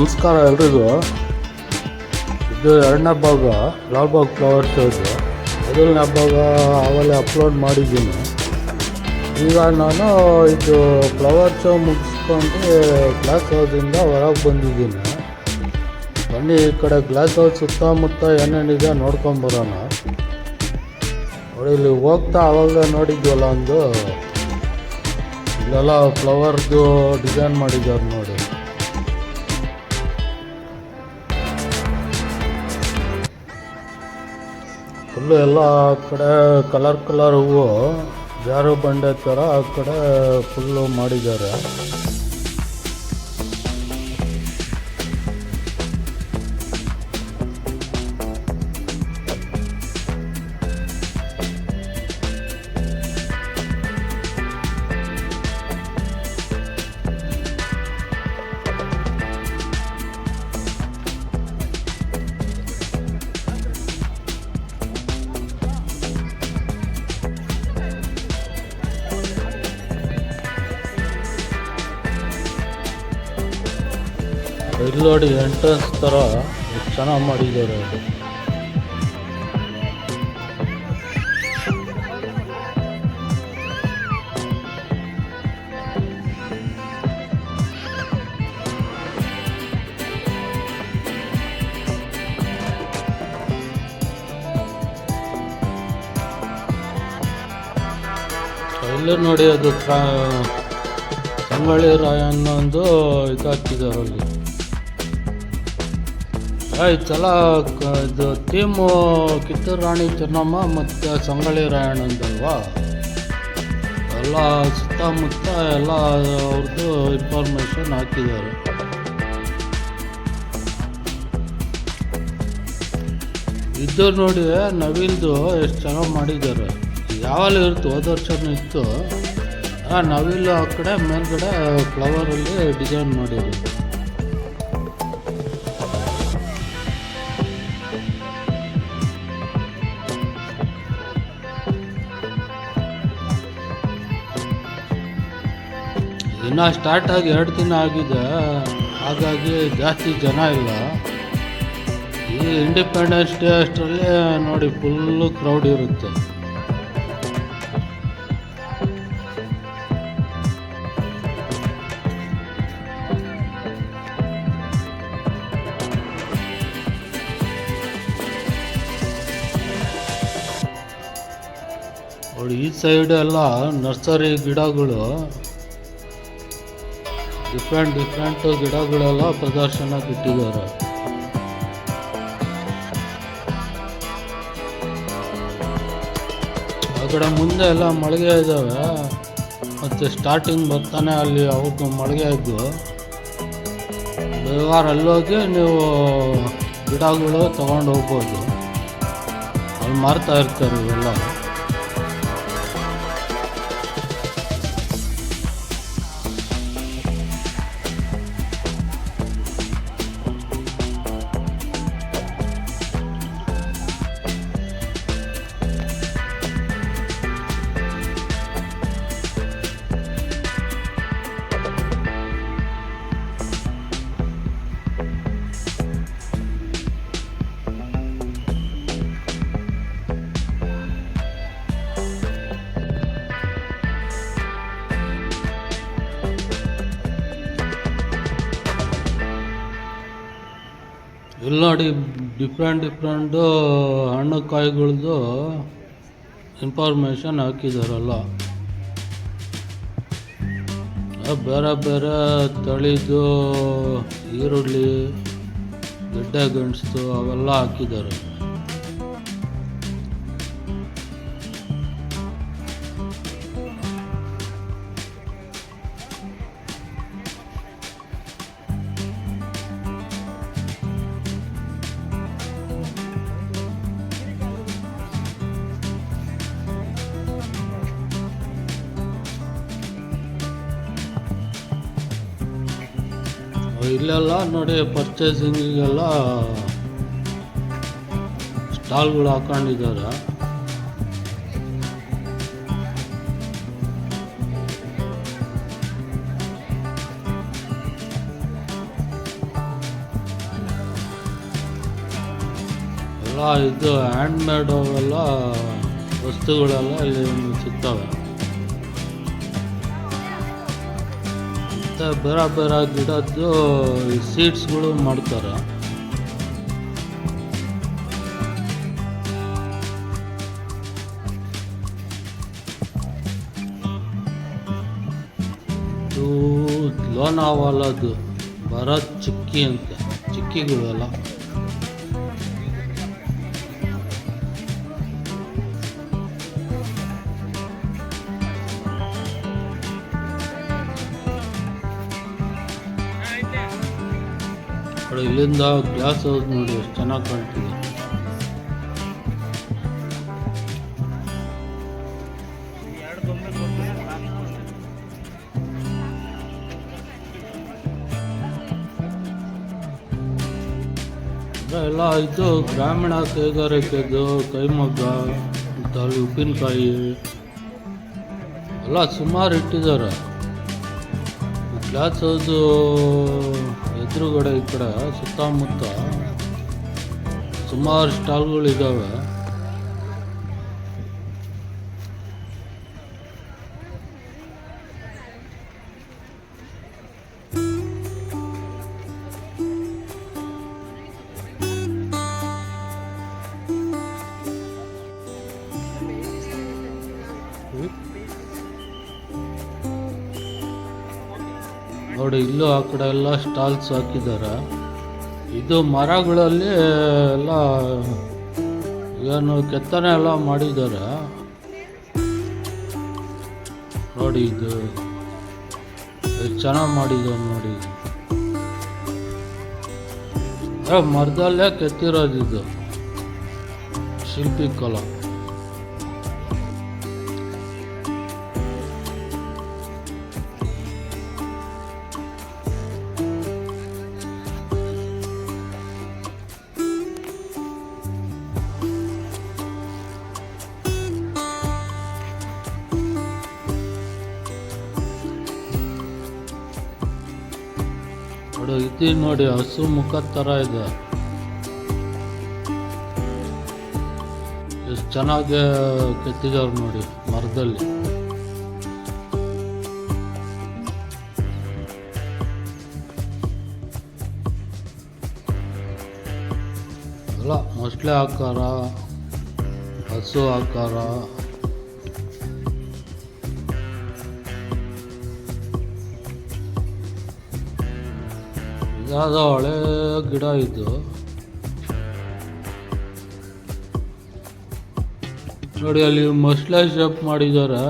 ನಮಸ್ಕಾರ ಎಲ್ರಿಗೂ. ಇದು ಎರಡನೇ ಭಾಗ ಲಾಲ್ಬಾಗ್ ಫ್ಲವರ್ ಶೋದು ಮೊದಲನೇ ಭಾಗ ಆವಾಗಲೇ ಅಪ್ಲೋಡ್ ಮಾಡಿದ್ದೀನಿ. ಈಗ ನಾನು ಇದು ಫ್ಲವರ್ ಶೋ ಮುಗಿಸ್ಕೊಂಡು ಗ್ಲಾಸ್ ಹೌಸಿಂದ ಹೊರಗೆ ಬಂದಿದ್ದೀನಿ. ಬನ್ನಿ ಈ ಕಡೆ ಗ್ಲಾಸ್ ಹೌಸ್ ಸುತ್ತಮುತ್ತ ಏನೇನಿದೆ ನೋಡ್ಕೊಂಬರೋಣ ನೋಡಿ, ಇಲ್ಲಿ ಹೋಗ್ತಾ ಆವಾಗಲೇ ನೋಡಿದ್ವಲ್ಲ ಒಂದು? ಇಲ್ಲೆಲ್ಲ ಫ್ಲವರ್ದು ಡಿಸೈನ್ ಮಾಡಿದ್ದಾರೆ ನೋಡಿ. ಫುಲ್ಲು ಎಲ್ಲ ಆ ಕಡೆ ಕಲರ್ ಕಲರ್ ಹೂವು ಜಾರು ಬಂಡೆ ಥರ ಆ ಕಡೆ ಫುಲ್ಲು ಮಾಡಿದ್ದಾರೆ. ಇಲ್ಲಿ ನೋಡಿ ಎಂಟ್ರೆನ್ಸ್ ಥರ ಚೆನ್ನಾಗಿ ಮಾಡಿದ್ದಾರೆ ಅದು ಇಲ್ಲಿ ನೋಡಿ ಅದು ಸಂಗೊಳ್ಳಿ ರಾಯಣ್ಣ ಒಂದು ಇದು ಹಾಕಿದ್ದಾರೆ ಅಲ್ಲಿ. ಆಯ್ತಲ್ಲ ಇದು ಟೀಮು ಕಿತ್ತೂರು ರಾಣಿ ಚೆನ್ನಮ್ಮ ಮತ್ತು ಸಂಗೊಳ್ಳಿ ರಾಯಣ್ಣಂದಲ್ವಾ? ಎಲ್ಲ ಸುತ್ತಮುತ್ತ ಎಲ್ಲ ಅವ್ರದ್ದು ಇನ್ಫಾರ್ಮೇಷನ್ ಹಾಕಿದ್ದಾರೆ. ಇದು ನೋಡಿ ನವಿಲ್ದು ಎಷ್ಟು ಚೆನ್ನಾಗಿ ಮಾಡಿದ್ದಾರೆ. ಯಾವಲ್ಲಿ ಇರ್ತು ಹೋದ ವರ್ಷನೂ ಇತ್ತು. ಆ ನವಿಲು ಆ ಕಡೆ ಮೇಲ್ಗಡೆ ಫ್ಲವರಲ್ಲಿ ಡಿಸೈನ್ ಮಾಡಿದ್ರು ಇನ್ನು ಸ್ಟಾರ್ಟ್ ಆಗಿ ಎರಡು ದಿನ ಆಗಿದೆ ಹಾಗಾಗಿ ಜಾಸ್ತಿ ಜನ ಇಲ್ಲ. ಈ ಇಂಡಿಪೆಂಡೆನ್ಸ್ ಡೇ ಅಷ್ಟರಲ್ಲಿ ನೋಡಿ ಫುಲ್ಲು ಕ್ರೌಡ್ ಇರುತ್ತೆ. ಈ ಸೈಡ್ ಎಲ್ಲ ನರ್ಸರಿ ಗಿಡಗಳು ಡಿಫ್ರೆಂಟ್ ಡಿಫ್ರೆಂಟ್ ಗಿಡಗಳೆಲ್ಲ ಪ್ರದರ್ಶನ ಇಟ್ಟಿದ್ದಾರೆ ಆ ಕಡೆ ಮುಂದೆ ಎಲ್ಲ ಮಳಿಗೆ ಇದ್ದಾವೆ. ಮತ್ತು ಸ್ಟಾರ್ಟಿಂಗ್ ಬರ್ತಾನೆ ಅಲ್ಲಿ ಅವಕ್ಕೆ ಮಳಿಗೆ ಇದ್ದು. ಬೇಗಾರ ಅಲ್ಲೋಗಿ ನೀವು ಗಿಡಗಳು ತಗೊಂಡು ಹೋಗ್ಬೋದು. ಅಲ್ಲಿ ಮಾರ್ತಾ ಇರ್ತಾರೆ ಇವೆಲ್ಲ. ನೋಡಿ ಡಿಫ್ರೆಂಟ್ ಡಿಫ್ರೆಂಟು ಹಣ್ಣು ಕಾಯಿಗಳದ್ದು ಇನ್ಫಾರ್ಮೇಷನ್ ಹಾಕಿದಾರಲ್ಲ. ಬೇರೆ ಬೇರೆ ತಳಿದು ಈರುಳ್ಳಿ, ಗಡ್ಡೆ ಗೆಣಸು ಅವೆಲ್ಲ ಹಾಕಿದ್ದಾರೆ ಪರ್ಚೇಸಿಂಗಿಗೆಲ್ಲ ಸ್ಟಾಲ್ಗಳು ಹಾಕೊಂಡಿದ್ದಾರೆ. ಎಲ್ಲ ಇದು ಹ್ಯಾಂಡ್ಮೇಡ್ ಅವೆಲ್ಲ ವಸ್ತುಗಳೆಲ್ಲ ಇಲ್ಲಿ ಸಿಗ್ತವೆ. ಮತ್ತು ಬೇರೆ ಬೇರೆ ಗಿಡದ್ದು ಸೀಡ್ಸ್ಗಳು ಮಾಡ್ತಾರೆ. ಇದು ಲೋನಾವಾಲದು ಬರೋ ಚಿಕ್ಕಿ ಅಂತ ಚಿಕ್ಕಿಗಳು ಎಲ್ಲ ನೋಡಿ, ಇಲ್ಲಿಂದ ಗ್ಲಾಸ್ ಹೌಸ್ ನೋಡಿ ಎಷ್ಟು ಚೆನ್ನಾಗಿ ಕಾಣ್ತಿದೆ. ಎಲ್ಲ ಇದು ಗ್ರಾಮೀಣ ಕೈಗಾರಿಕೆದು ಕೈಮಗ್ಗ ಮತ್ತು ಅಲ್ಲಿ ಉಪ್ಪಿನಕಾಯಿ ಎಲ್ಲ ಸುಮಾರು ಇಟ್ಟಿದ್ದಾರೆ. ಗ್ಲಾಸ್ ಹೌದು ಎದುರುಗಡೆ ಈ ಕಡೆ ಸುತ್ತಮುತ್ತ ಸುಮಾರು ಸ್ಟಾಲ್ಗಳಿದ್ದಾವೆ ನೋಡಿ ಇಲ್ಲೂ ಆ ಕಡೆ ಎಲ್ಲ ಸ್ಟಾಲ್ಸ್ ಹಾಕಿದ್ದಾರೆ ಇದು ಮರಗಳಲ್ಲಿ ಎಲ್ಲ ಏನು ಕೆತ್ತನೆ ಎಲ್ಲ ಮಾಡಿದ್ದಾರೆ ನೋಡಿ ಇದು. ಚೆನ್ನಾಗಿ ಮಾಡಿದ್ದಾರೆ ನೋಡಿ. ಮರದಲ್ಲೇ ಕೆತ್ತಿರೋದಿದ್ದು ಇದು. ಶಿಲ್ಪಿ ಕಲಾ. ಇದು ನೋಡಿ, ಹಸು ಮುಖ ಥರ ಇದೆ. ಎಷ್ಟು ಚೆನ್ನಾಗಿ ಕೆತ್ತಿದವ್ರು ನೋಡಿ, ಮರದಲ್ಲಿ. ಅಲ್ಲ, ಮೊಸಳೆ ಆಕಾರ, ಹಸು ಆಕಾರ ಇದಾದ ಹಳೆ ಗಿಡ ಇದ್ದು. ನೋಡಿ ಅಲ್ಲಿ ಮಸ್ಲಾ ಶೇಪ್ ಮಾಡಿದ್ದಾರೆ.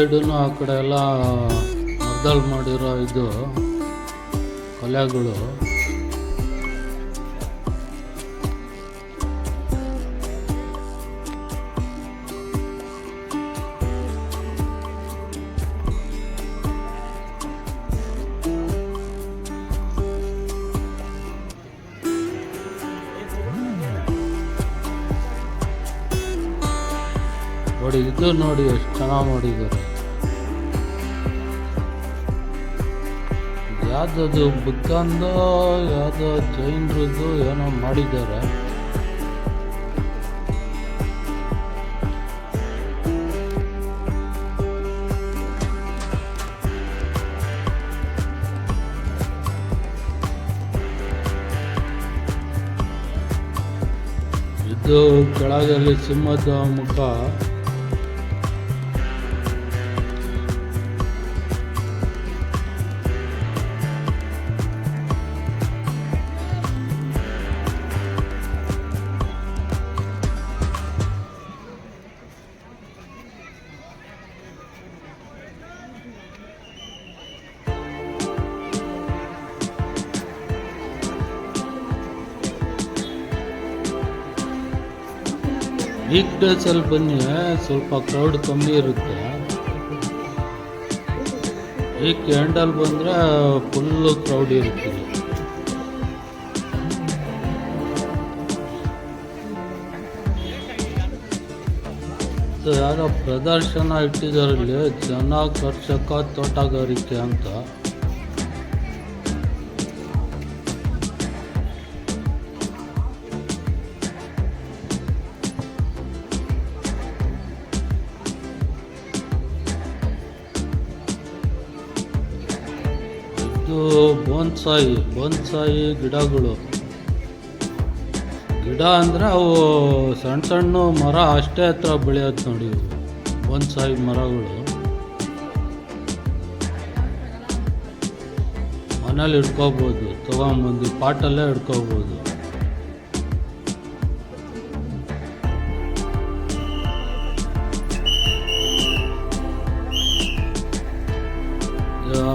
ಸೈಡು ಆ ಕಡೆ ಎಲ್ಲ ಮರದಲ್ಲಿ ಮಾಡಿರೋ ಇದು ಕಲೆಗಳು. ನೋಡಿ ನೋಡಿ ಎಷ್ಟು ಚೆನ್ನಾಗಿ ಮಾಡಿದ್ದಾರೆ. ಯಾವ್ದದು ಬುದ್ಧಂದು ಯಾವುದೋ ಜೈನರದ್ದು ಏನೋ ಮಾಡಿದ್ದಾರೆ. ಇದು ಕೆಳಗಲ್ಲಿ ಸಿಂಹದ ಮುಖ. ಡೇಸಲ್ಲಿ ಬನ್ನಿ ಸ್ವಲ್ಪ ಕ್ರೌಡ್ ಕಮ್ಮಿ ಇರುತ್ತೆ. ಈ ಕ್ಯಾಂಡಲ್ ಬಂದರೆ ಫುಲ್ಲು ಕ್ರೌಡ್ ಇರುತ್ತೆ. ಯಾರೋ ಪ್ರದರ್ಶನ ಇಟ್ಟಿದ್ದಾರಲ್ಲಿ ಜನಾಕರ್ಷಕ ತೋಟಗಾರಿಕೆ ಅಂತ. ಬೋನ್ಸಾಯಿ ಬೊನ್ಸಾಯಿ ಗಿಡಗಳು. ಗಿಡ ಅಂದರೆ ಅವು ಸಣ್ಣ ಸಣ್ಣ ಮರ ಅಷ್ಟೇ ಹತ್ರ ಬೆಳೆಯೋದು ನೋಡಿ ಬೊನ್ಸಾಯಿ ಮರಗಳು. ಮನೇಲಿ ಇಟ್ಕೋಬೋದು, ತೊಗೊಂಬಂದು ಪಾಟಲ್ಲೇ ಇಟ್ಕೋಬೋದು.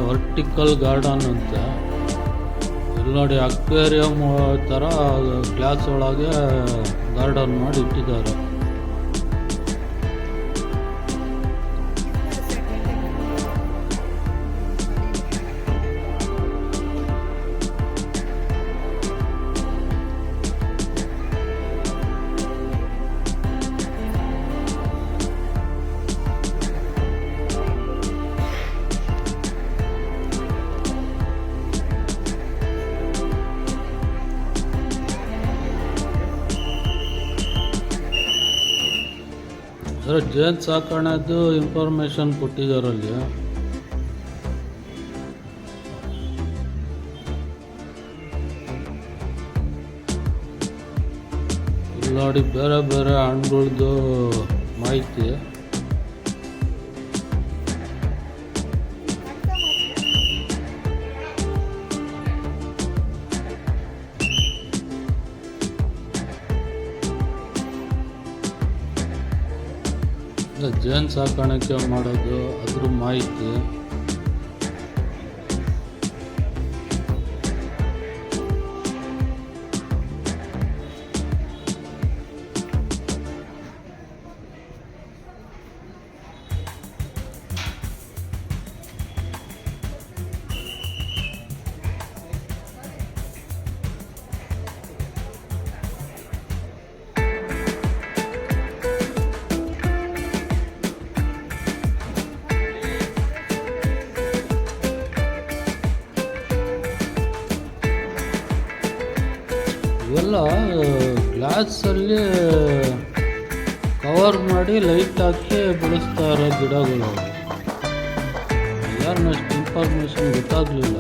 ವರ್ಟಿಕಲ್ ಗಾರ್ಡನ್ ಅಂತ. ಇಲ್ಲಿ ನೋಡಿ ಅಕ್ವೇರಿಯಂ ಥರ ಗ್ಲಾಸ್ ಒಳಗೆ ಗಾರ್ಡನ್ ಮಾಡಿ ಇಟ್ಟಿದ್ದಾರೆ. ಅದರ ಜೇನು ಸಾಕಣೆದು ಇನ್ಫಾರ್ಮೇಷನ್ ಕೊಟ್ಟಿದ್ದಾರಲ್ಲಿ. ನೋಡಿ ಬೇರೆ ಬೇರೆ ಹಣ್ಣುಗಳ್ದು ಮಾಹಿತಿ. ಜೇನು ಸಾಕಾಣಿಕೆ ಮಾಡೋದು ಅದ್ರ ಮಾಹಿತಿ. ಗ್ಲಾಸಲ್ಲಿ ಕವರ್ ಮಾಡಿ ಲೈಟ್ ಹಾಕಿ ಬೆಳೆಸ್ತಾ ಇರೋ ಗಿಡಗಳು. ಯಾರನ್ನ ಅಷ್ಟು ಇನ್ಫಾರ್ಮೇಷನ್ ಗೊತ್ತಾಗಲಿಲ್ಲ.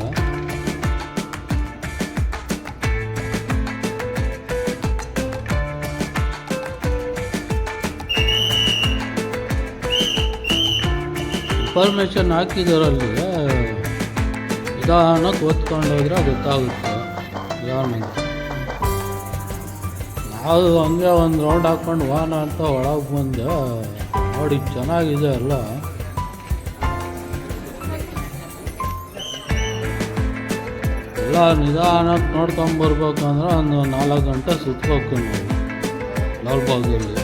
ಇನ್ಫಾರ್ಮೇಷನ್ ಹಾಕಿದಾರಲ್ಲಿ ನಿಧಾನಕ್ಕೆ ಓದ್ಕೊಂಡೋದ್ರೆ ಗೊತ್ತಾಗುತ್ತೆ. ಏನಂತ ನಾವು ಹಂಗೆ ಒಂದು ರೌಂಡ್ ಹಾಕ್ಕೊಂಡು ವಾಹನ ಅಂತ ಒಳಗೆ ಬಂದೆ ನೋಡಿ, ಚೆನ್ನಾಗಿದೆ ಅಲ್ಲ. ಎಲ್ಲ ನಿಧಾನಕ್ಕೆ ನೋಡ್ಕೊಂಬರ್ಬೇಕಂದ್ರೆ ಒಂದು ನಾಲ್ಕು ಗಂಟೆ ಸುತ್ತಬೇಕು ನಾವು. ಲಾಲ್ಬಾಗಲ್ಲಿ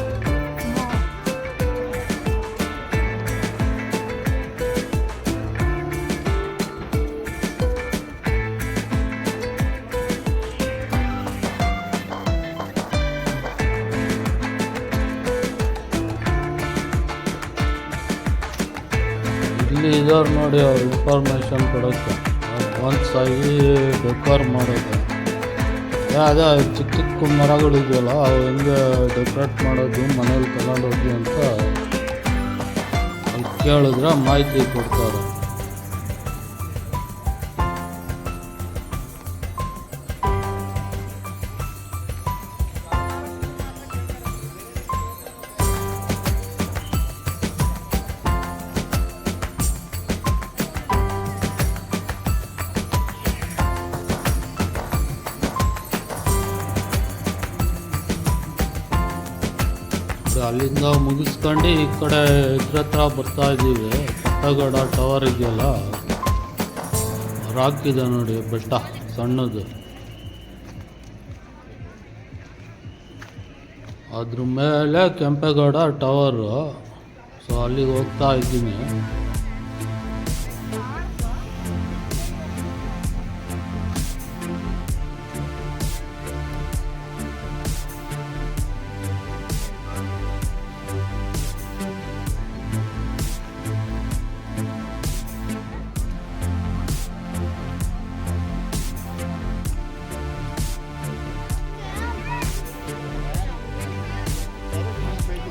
ಇಲ್ಲಿ ಇದಾರೆ ನೋಡಿ ಅವ್ರು ಇನ್ಫಾರ್ಮೇಷನ್ ಕೊಡೋಕ್ಕೆ. ಒಂದು ಆಗಿ ಡೆಕೋರ್ ಮಾಡೋದು. ಅದೇ, ಚಿಕ್ಕ ಚಿಕ್ಕ ಮರಗಳು ಇದೆಯಲ್ಲ ಅವು ಹೆಂಗೆ ಡೆಕೋರೇಟ್ ಮಾಡೋದು, ಮನೇಲಿ ತಗೊಂಡೋಗಿ ಅಂತ ಕೇಳಿದ್ರೆ ಮಾಹಿತಿ ಕೊಡ್ತಾರೆ. ಅಲ್ಲಿಂದ ಮುಗಿಸ್ಕೊಂಡು ಈ ಕಡೆ ಇದ್ರ ಹತ್ರ ಬರ್ತಾ ಇದ್ದೀವಿ. ಪಟ್ಟಗಡ ಟವರ್ ಇದೆಯಲ್ಲ? ರಾಕ್ ಇದೆ ನೋಡಿ, ಬೆಟ್ಟ, ಸಣ್ಣದು. ಅದ್ರ ಮೇಲೆ ಕೆಂಪೇಗೌಡ ಟವರು ಸೊ ಅಲ್ಲಿಗೆ ಹೋಗ್ತಾ ಇದ್ದೀನಿ.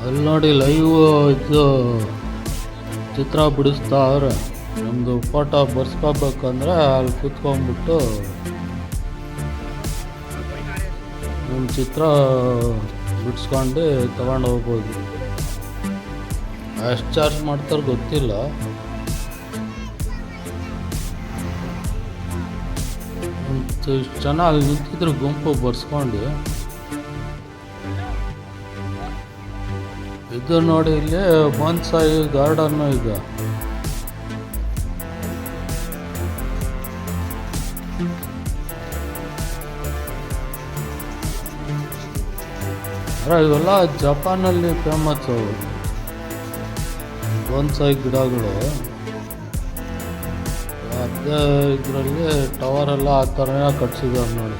ಅಲ್ಲಿ ನೋಡಿ ಲೈವ್ ಇದು ಚಿತ್ರ ಬಿಡಿಸ್ತಾವ್ರೆ. ನಮ್ಮದು ಫೋಟೋ ಬರ್ಸ್ಕೋಬೇಕಂದ್ರೆ ಅಲ್ಲಿ ಕೂತ್ಕೊಂಡ್ಬಿಟ್ಟು ನಮ್ಮ ಚಿತ್ರ ಬಿಡಿಸ್ಕೊಂಡು ತಗೊಂಡು ಹೋಗ್ಬೋದು. ಎಷ್ಟು ಚಾರ್ಜ್ ಮಾಡ್ತಾರೆ ಗೊತ್ತಿಲ್ಲ. ಇಷ್ಟು ಜನ ಅಲ್ಲಿ ನಿಂತಿದ್ರು ಗುಂಪು ಬರ್ಸ್ಕೊಂಡು. ಇದು ನೋಡಿ ಇಲ್ಲಿ ಬಾನ್ಸಾಯಿ ಗಾರ್ಡನ್ನು ಇದೆ. ಇವೆಲ್ಲ ಜಪಾನಲ್ಲಿ ಫೇಮಸ್ ಅವು. ಗಿಡಗಳು. ಅದೇ ಇದರಲ್ಲಿ ಟವರ್ ಎಲ್ಲ ಆ ಥರನೇ ಕಟ್ಸಿದ್ದಾರೆ ನೋಡಿ.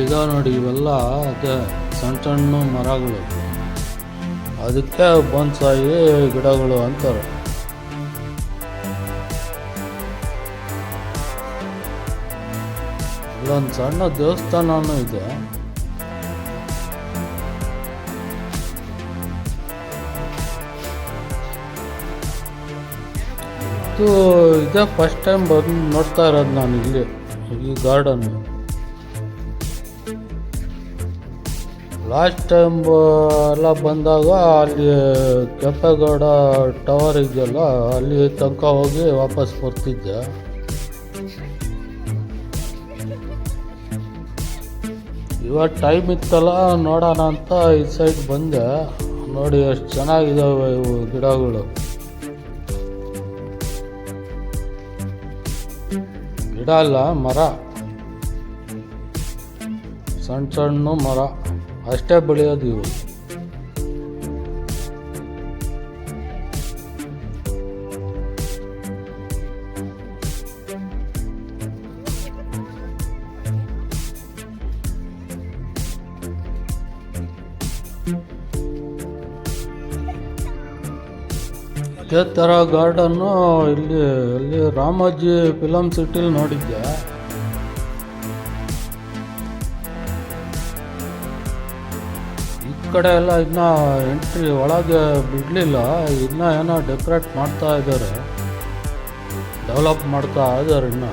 ಇಲ್ಲಿದಾವ ನೋಡಿ ಇವೆಲ್ಲ ಅದೇ ಸಣ್ಣ ಸಣ್ಣ ಮರಗಳು. ಅದಕ್ಕೆ ಬೊನ್ಸಾಯಿ ಗಿಡಗಳು ಅಂತಾರೆ. ಇಲ್ಲೊಂದು ಸಣ್ಣ ದೇವಸ್ಥಾನನೂ ಇದೆ. ಇದು ಇದೇ ಫಸ್ಟ್ ಟೈಮ್ ಬಂದು ನೋಡ್ತಾ ಇರೋದು ನಾನು ಇಲ್ಲಿ ಈ ಗಾರ್ಡನ್ ಲಾಸ್ಟ್ ಟೈಮ್ ಎಲ್ಲ ಬಂದಾಗ ಅಲ್ಲಿ ಕೆಂಪೇಗೌಡ ಟವರ್ ಇದೆಯಲ್ಲ, ಅಲ್ಲಿ ತನಕ ಹೋಗಿ ವಾಪಸ್ ಬರ್ತಿದ್ದೆ. ಇವಾಗ ಟೈಮ್ ಇತ್ತಲ್ಲ, ನೋಡೋಣ ಅಂತ ಈ ಸೈಡ್ ಬಂದೆ. ನೋಡಿ ಎಷ್ಟು ಚೆನ್ನಾಗಿದ್ದಾವೆ ಇವು ಗಿಡಗಳು. ಗಿಡ ಅಲ್ಲ, ಮರ. ಸಣ್ಣ ಸಣ್ಣ ಮರ. ಅಷ್ಟೇ ಬೆಳೆಯೋದು ಇವು ಇದೇ ಥರ ಗಾರ್ಡನ್ನು ಇಲ್ಲಿ ಇಲ್ಲಿ ರಾಮಾಜಿ ಫಿಲಮ್ ಸಿಟಿಲಿ ನೋಡಿದ್ದೆ. ಕಡೆ ಎಲ್ಲ ಇನ್ನ ಎಂಟ್ರಿ ಒಳಗೆ ಬಿಡಲಿಲ್ಲ. ಇನ್ನ ಏನೋ ಡೆಕೋರೇಟ್ ಮಾಡ್ತಾ ಇದ್ದಾರೆ ಡೆವಲಪ್ ಮಾಡ್ತಾ ಇದ್ದಾರೆ ಇನ್ನು.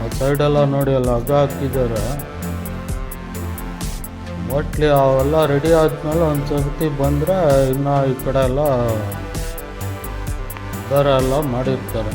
ಆ ಸೈಡೆಲ್ಲ ನೋಡಿ ಎಲ್ಲ ಹಗ್ಗ ಹಾಕಿದ್ದಾರೆ. ಒಟ್ಲಿ ಅವೆಲ್ಲ ರೆಡಿ ಆದ್ಮೇಲೆ ಒಂದು ಸರ್ತಿ ಬಂದರೆ ಇನ್ನು ಈ ಕಡೆ ಎಲ್ಲ ಥರ ಎಲ್ಲ ಮಾಡಿರ್ತಾರೆ.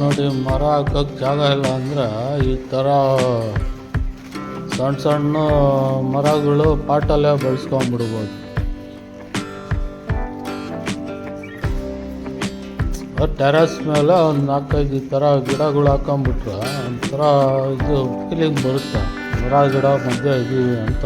ನೋಡಿ ಮರ ಹಾಕೋಕ್ಕೆ ಜಾಗ ಇಲ್ಲ ಅಂದರೆ ಈ ಥರ ಸಣ್ಣ ಸಣ್ಣ ಮರಗಳು ಪಾಟಲ್ಲೇ ಬೆಳೆಸ್ಕೊಂಬಿಡ್ಬೋದು ಟೆರಸ್ ಮೇಲೆ ಒಂದು ನಾಲ್ಕೈದು ಈ ಥರ ಗಿಡಗಳು ಹಾಕೊಂಬಿಟ್ರೆ ಒಂಥರ ಇದು ಫೀಲಿಂಗ್ ಬರುತ್ತೆ. ಮರ ಗಿಡ ಮಧ್ಯೆ ಇದೀವಿ ಅಂತ.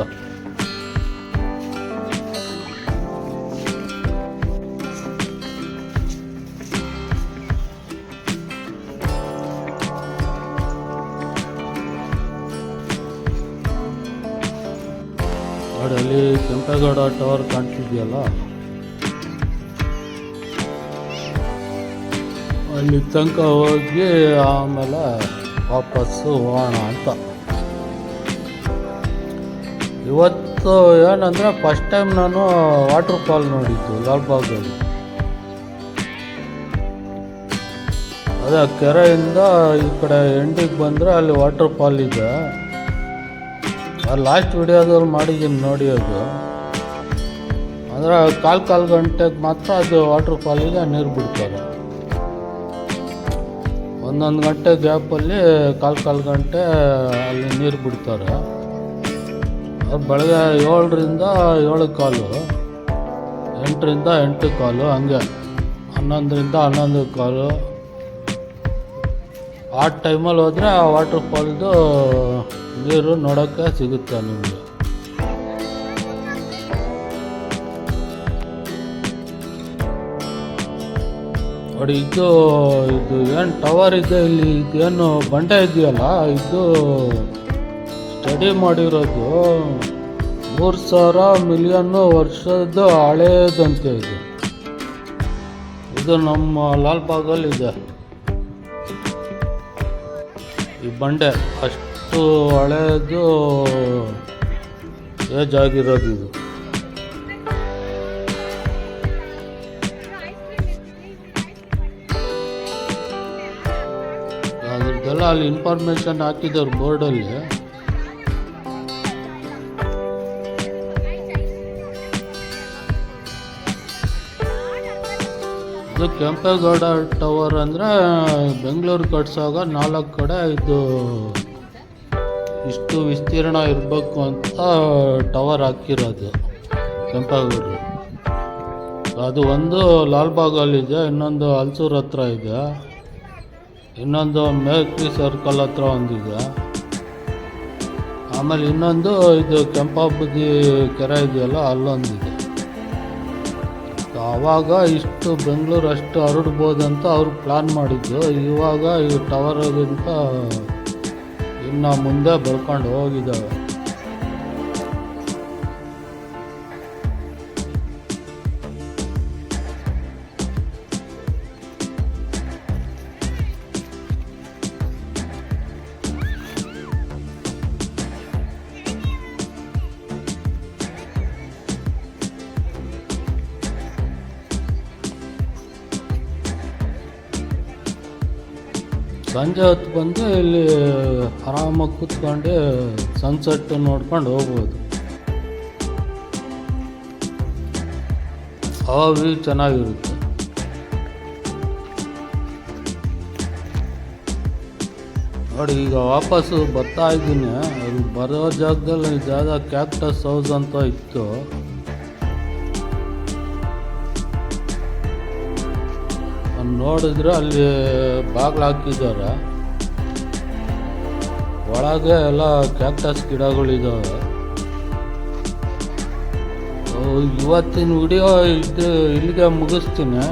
ಕೆಂಪೇಗೌಡ ಟವರ್ ಕಾಣ್ತಿದೆಯಲ್ಲ? ಅಲ್ಲಿ ತನಕ ಹೋಗಿ ಆಮೇಲೆ ವಾಪಸ್ಸು ಹೋಗೋಣ ಅಂತ. ಇವತ್ತು ಏನಂದರೆ ಫಸ್ಟ್ ಟೈಮ್ ನಾನು ವಾಟರ್ ಫಾಲ್ ನೋಡಿದ್ದು ಲಾಲ್ಬಾಗಲ್ಲಿ ಅದೇ ಕೆರೆಯಿಂದ ಈ ಕಡೆ ಎಂಡಿಗೆ ಬಂದರೆ ಅಲ್ಲಿ ವಾಟರ್ ಫಾಲ್ ಇದೆ. ಲಾಸ್ಟ್ ವಿಡಿಯೋದಲ್ಲಿ ಮಾಡಿದ್ದೀನಿ ನೋಡಿ ಅದು. ಅಂದರೆ ಕಾಲು ಕಾಲು ಗಂಟೆಗೆ ಮಾತ್ರ ಅದು ವಾಟರ್ ಫಾಲಿಗೆ ನೀರು ಬಿಡ್ತಾರೆ. ಒಂದೊಂದು ಗಂಟೆ ಗ್ಯಾಪಲ್ಲಿ ಕಾಲು ಕಾಲು ಗಂಟೆ ಅಲ್ಲಿ ನೀರು ಬಿಡ್ತಾರೆ. ಅವ್ರು ಬೆಳಗ್ಗೆ ಏಳರಿಂದ ಏಳು ಕಾಲು, ಎಂಟರಿಂದ ಎಂಟು ಕಾಲು, ಹಂಗೆ ಹನ್ನೊಂದರಿಂದ ಹನ್ನೊಂದು ಕಾಲು. ಆ ಟೈಮಲ್ಲಿ ಹೋದರೆ ಆ ವಾಟರ್ ಫಾಲ್ದು ನೀರು ನೋಡೋಕ್ಕೆ ಸಿಗುತ್ತೆ ನಿಮಗೆ. ನೋಡಿ, ಇದು ಇದು ಏನು ಟವರ್ ಇದೆ ಇಲ್ಲಿ? ಇದೇನು ಬಂಡೆ ಇದೆಯಲ್ಲ? ಇದು ಸ್ಟಡಿ ಮಾಡಿರೋದು ಮೂರು ಸಾವಿರ ಮಿಲಿಯನ್ ವರ್ಷದ ಹಳೆಯದಂತೆ ಇದು. ಇದು ನಮ್ಮ ಲಾಲ್ಬಾಗಲ್ಲಿ ಇದೆ. ಈ ಬಂಡೆ ಅಷ್ಟು ಹಳೆಯದು ಏಜ್ ಆಗಿರೋದು ಇದು. ಅಲ್ಲಿ ಇನ್ಫಾರ್ಮೇಶನ್ ಹಾಕಿದ್ದಾರೆ ಬೋರ್ಡಲ್ಲಿ ಇದು ಕೆಂಪೇಗೌಡ ಟವರ್ ಅಂದರೆ ಬೆಂಗಳೂರು ಕಟ್ಸಾಗ ನಾಲ್ಕು ಕಡೆ ಇದು ಇಷ್ಟು ವಿಸ್ತೀರ್ಣ ಇರಬೇಕು ಅಂತ ಟವರ್ ಹಾಕಿರೋದು ಕೆಂಪೇಗೌಡ. ಅದು ಒಂದು ಲಾಲ್ಬಾಗಲ್ಲಿದೆ ಇನ್ನೊಂದು ಹಲ್ಸೂರ್ ಹತ್ರ ಇದೆ. ಇನ್ನೊಂದು ಮೇಕ್ರಿ ಸರ್ಕಲ್ ಹತ್ರ ಒಂದಿದೆ ಆಮೇಲೆ ಇನ್ನೊಂದು ಇದು ಕೆಂಪಾಬುದ್ದಿ ಕೆರೆ ಇದೆಯಲ್ಲ ಅಲ್ಲೊಂದಿದೆ ಆವಾಗ ಇಷ್ಟು ಬೆಂಗಳೂರು ಅಷ್ಟು ಹರಡ್ಬೋದಂತ ಅವ್ರು ಪ್ಲ್ಯಾನ್ ಮಾಡಿದ್ದು. ಇವಾಗ ಈ ಟವರ್ಗಿಂತ ಇನ್ನು ಮುಂದೆ ಬೆಳ್ಕೊಂಡು ಹೋಗಿದ್ದಾವೆ. ಸಂಜೆ ಹೊತ್ತು ಬಂದು ಇಲ್ಲಿ ಆರಾಮಾಗಿ ಕೂತ್ಕೊಂಡು ಸನ್ಸೆಟ್ ನೋಡ್ಕೊಂಡು ಹೋಗ್ಬೋದು. ಆ ವ್ಯೂ ಚೆನ್ನಾಗಿರುತ್ತೆ. ನೋಡಿ, ಈಗ ವಾಪಸ್ಸು ಬರ್ತಾ ಇದ್ದೀನಿ. ಅಲ್ಲಿ ಬರೋ ಜಾಗದಲ್ಲಿ ಜಾಗ ಕ್ಯಾಕ್ಟಸ್ ಹೌಸ್ ಅಂತ ಇತ್ತು. ನೋಡಿದ್ರೆ ಅಲ್ಲಿ ಬಾಗಿಲು ಹಾಕಿದ್ದಾರೆ. ಒಳಗೆ ಎಲ್ಲ ಕ್ಯಾಕ್ಟಸ್ ಗಿಡಗಳಿದ್ದಾವೆ ಇವತ್ತಿನ ವಿಡಿಯೋ ಇದು ಇಲ್ಲಿಗೆ ಮುಗಿಸ್ತೀನಿ.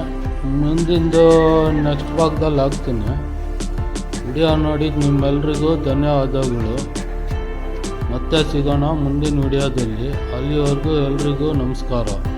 ಮುಂದಿಂದು ನೆಕ್ಸ್ಟ್ ಭಾಗದಲ್ಲಿ ಹಾಕ್ತೀನಿ. ವಿಡಿಯೋ ನೋಡಿದ ನಿಮ್ಮೆಲ್ರಿಗೂ ಧನ್ಯವಾದಗಳು. ಮತ್ತೆ ಸಿಗೋಣ ಮುಂದಿನ ವಿಡಿಯೋದಲ್ಲಿ. ಅಲ್ಲಿವರೆಗೂ ಎಲ್ರಿಗೂ ನಮಸ್ಕಾರ.